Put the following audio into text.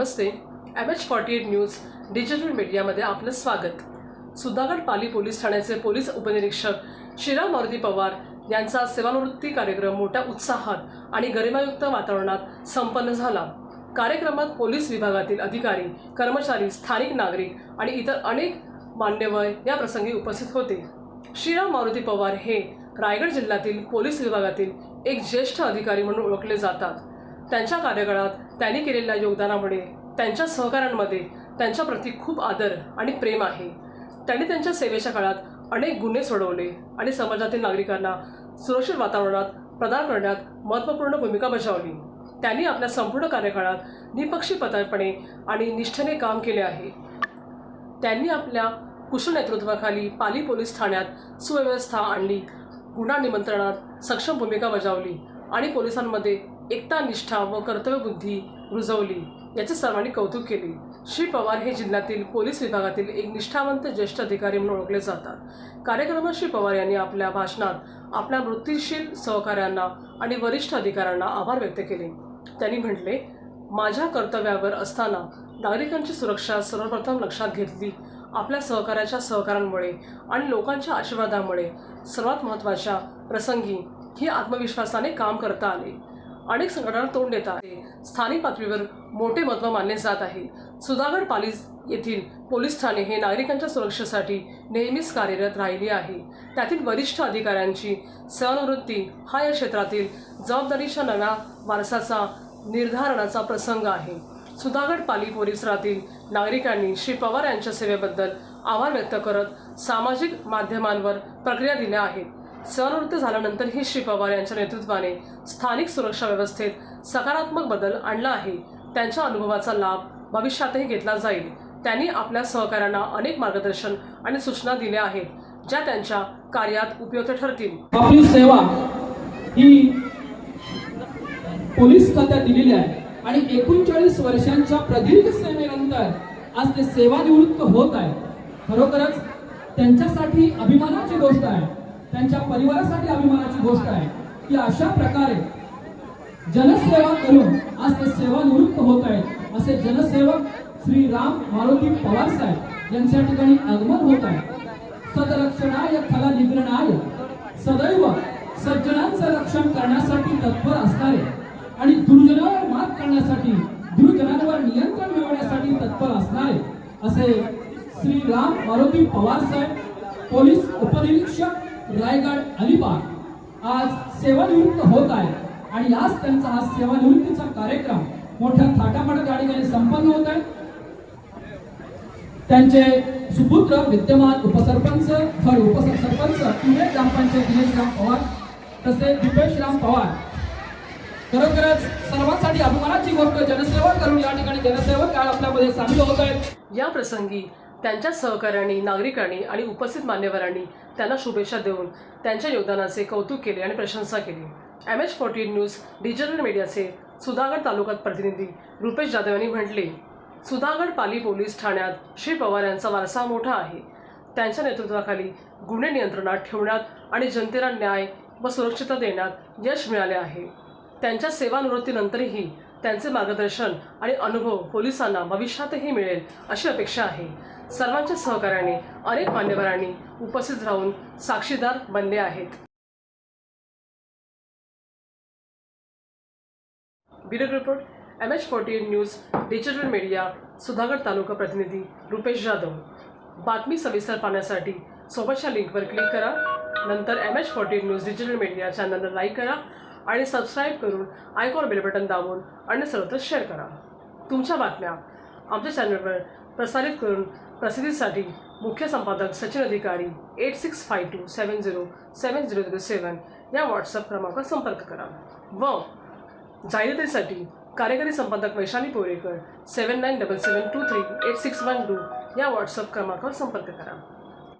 नमस्ते. M H forty eight news digital मीडियामध्ये आपलं स्वागत. सुधागड पाली पोलीस ठाण्याचे पोलीस उपनिरीक्षक श्रीराम मारुती पवार यांचा सेवानिवृत्ती कार्यक्रम मोठ्या उत्साहात आणि गरिमायुक्त वातावरणात संपन्न झाला. कार्यक्रमात पोलीस विभागातील अधिकारी कर्मचारी स्थानिक नागरिक आणि इतर अनेक मान्यवर या प्रसंगी उपस्थित होते. श्रीराम मारुती पवार हे रायगड जिल्ह्यातील पोलीस विभागातील एक ज्येष्ठ अधिकारी म्हणून ओळखले जातात. त्यांच्या कार्यकाळात त्यांनी केलेल्या योगदानामुळे त्यांच्या सहकाऱ्यांमध्ये त्यांच्याप्रती खूप आदर आणि प्रेम आहे. त्यांनी त्यांच्या सेवेच्या काळात अनेक गुन्हे सोडवले आणि समाजातील नागरिकांना सुरक्षित वातावरणात प्रदान करण्यात महत्त्वपूर्ण भूमिका बजावली. त्यांनी आपल्या संपूर्ण कार्यकाळात निपक्षीपतापणे आणि निष्ठेने काम केले आहे. त्यांनी आपल्या कुशल नेतृत्वाखाली पाली पोलीस ठाण्यात सुव्यवस्था आणली गुन्हा निमंत्रणात सक्षम भूमिका बजावली आणि पोलिसांमध्ये एकता निष्ठा व कर्तव्यबुद्धी रुजवली. याचे सर्वांनी कौतुक केले. श्री पवार हे जिल्ह्यातील पोलीस विभागातील एक निष्ठावंत ज्येष्ठ अधिकारी म्हणून ओळखले जातात. कार्यक्रमात श्री पवार यांनी आपल्या भाषणात आपल्या वृत्तीशील सहकाऱ्यांना आणि वरिष्ठ अधिकाऱ्यांना आभार व्यक्त केले. त्यांनी म्हटले माझ्या कर्तव्यावर असताना नागरिकांची सुरक्षा सर्वप्रथम लक्षात घेतली. आपल्या सहकार्याच्या सहकारांमुळे आणि लोकांच्या आशीर्वादामुळे सर्वात महत्त्वाच्या प्रसंगी ही आत्मविश्वासाने काम करता आले. अनेक संकटांना तोंड देत आहे स्थानिक पातळीवर मोठे महत्त्व मानले जात आहे. सुधागड पालीस येथील पोलीस ठाणे हे नागरिकांच्या सुरक्षेसाठी नेहमीच कार्यरत राहिली आहे. त्यातील वरिष्ठ अधिकाऱ्यांची सेवानिवृत्ती हा या क्षेत्रातील जबाबदारीच्या नव्या वारसाचा निर्धारणाचा प्रसंग आहे. सुधागड पाली परिसरातील नागरिकांनी श्री पवार यांच्या सेवेबद्दल आभार व्यक्त करत सामाजिक माध्यमांवर प्रक्रिया दिल्या आहेत. सेवानिवृत्त झाल्यानंतरही श्री पवार यांच्या नेतृत्वाने स्थानिक सुरक्षा व्यवस्थेत सकारात्मक बदल आणला आहे. त्यांच्या अनुभवाचा लाभ भविष्यातही घेतला जाईल. त्यांनी आपल्या सहकाऱ्यांना अनेक मार्गदर्शन आणि सूचना दिल्या आहेत ज्या त्यांच्या कार्यात उपयुक्त ठरतील. आपली सेवा ही पोलीस खात्यात दिलेली आहे आणि एकोणचाळीस वर्षांच्या प्रदीर्घ सेवेनंतर आज ते सेवानिवृत्त होत आहे. खरोखरच त्यांच्यासाठी अभिमानाची गोष्ट आहे. त्यांच्या परिवारासाठी अभिमानाची गोष्ट आहे की अशा प्रकारे जनसेवा करून आज ते सेवानिवृत्त होत आहेत. असे जनसेवक श्री राम मारुती पवार साहेब यांच्या ठिकाणी आगमन होत आहे. सदरक्षणाय खला निग्रणाय सदैव सज्जनांचं रक्षण करण्यासाठी तत्पर असणारे आणि दुर्जनावर मात करण्यासाठी दुर्जनांवर नियंत्रण मिळवण्यासाठी तत्पर असणारे असे श्री राम मारुती पवार साहेब पोलीस उपनिरीक्षक रायगड अलिबाग आज सेवानिवृत्त होत आहे आणि आज त्यांचा हा सेवानिवृत्तीचा कार्यक्रम मोठ्या थाटामाटात या ठिकाणी संपन्न होत आहे. त्यांचे सुपुत्र विद्यमान उपसरपंच सॉरी उपसरपंच पुणे ग्रामपंचायत दिनेश राम पवार तसे दीपेश राम पवार. खरोखरच सर्वांसाठी अभिमानाची गोष्ट जनसेवा करून या ठिकाणी जनसेवक काळ आपल्यामध्ये सामील होत आहेत. या प्रसंगी त्यांच्या सहकाऱ्यांनी नागरिकांनी आणि उपस्थित मान्यवरांनी त्यांना शुभेच्छा देऊन त्यांच्या योगदानाचे कौतुक केले आणि प्रशंसा केली. M H fourteen news digital मीडियाचे सुधागड तालुक्यात प्रतिनिधी रुपेश जाधव यांनी म्हटले सुधागड पाली पोलीस ठाण्यात श्री पवार यांचा वारसा मोठा आहे. त्यांच्या नेतृत्वाखाली गुन्हे नियंत्रणात ठेवण्यात आणि जनतेला न्याय व सुरक्षितता देण्यात यश मिळाले आहे. त्यांच्या सेवानिवृत्तीनंतरही त्यांचे मार्गदर्शन आणि अनुभव पोलिसांना भविष्यातही मिळेल अशी अपेक्षा आहे. सर्वांच्या सहकार्याने अनेक मान्यवरांनी उपस्थित राहून साक्षीदार बनले आहेत. Bureau report M H forty news digital media Sudhagad taluka प्रतिनिधी रुपेश जाधव. बातमी सविस्तर पाहण्यासाठी सोबतच्या लिंकवर क्लिक करा. नंतर M H forty news digital media चॅनलला लाईक करा आणि सबस्क्राईब करून आयकॉन बेल बटन दाबून आणि सर्वत्र शेअर करा. तुमच्या बातम्या आमच्या चॅनलवर प्रसारित करून प्रसिद्धीसाठी मुख्य संपादक Sachin Adhikari eight six five two seven zero seven zero zero seven या व्हॉट्सअप क्रमांकावर संपर्क करा. व जाहिरातीसाठी कार्यकारी संपादक Vaishali Porekar seven nine double seven two three eight six one two या व्हॉट्सअप क्रमांकावर संपर्क करा.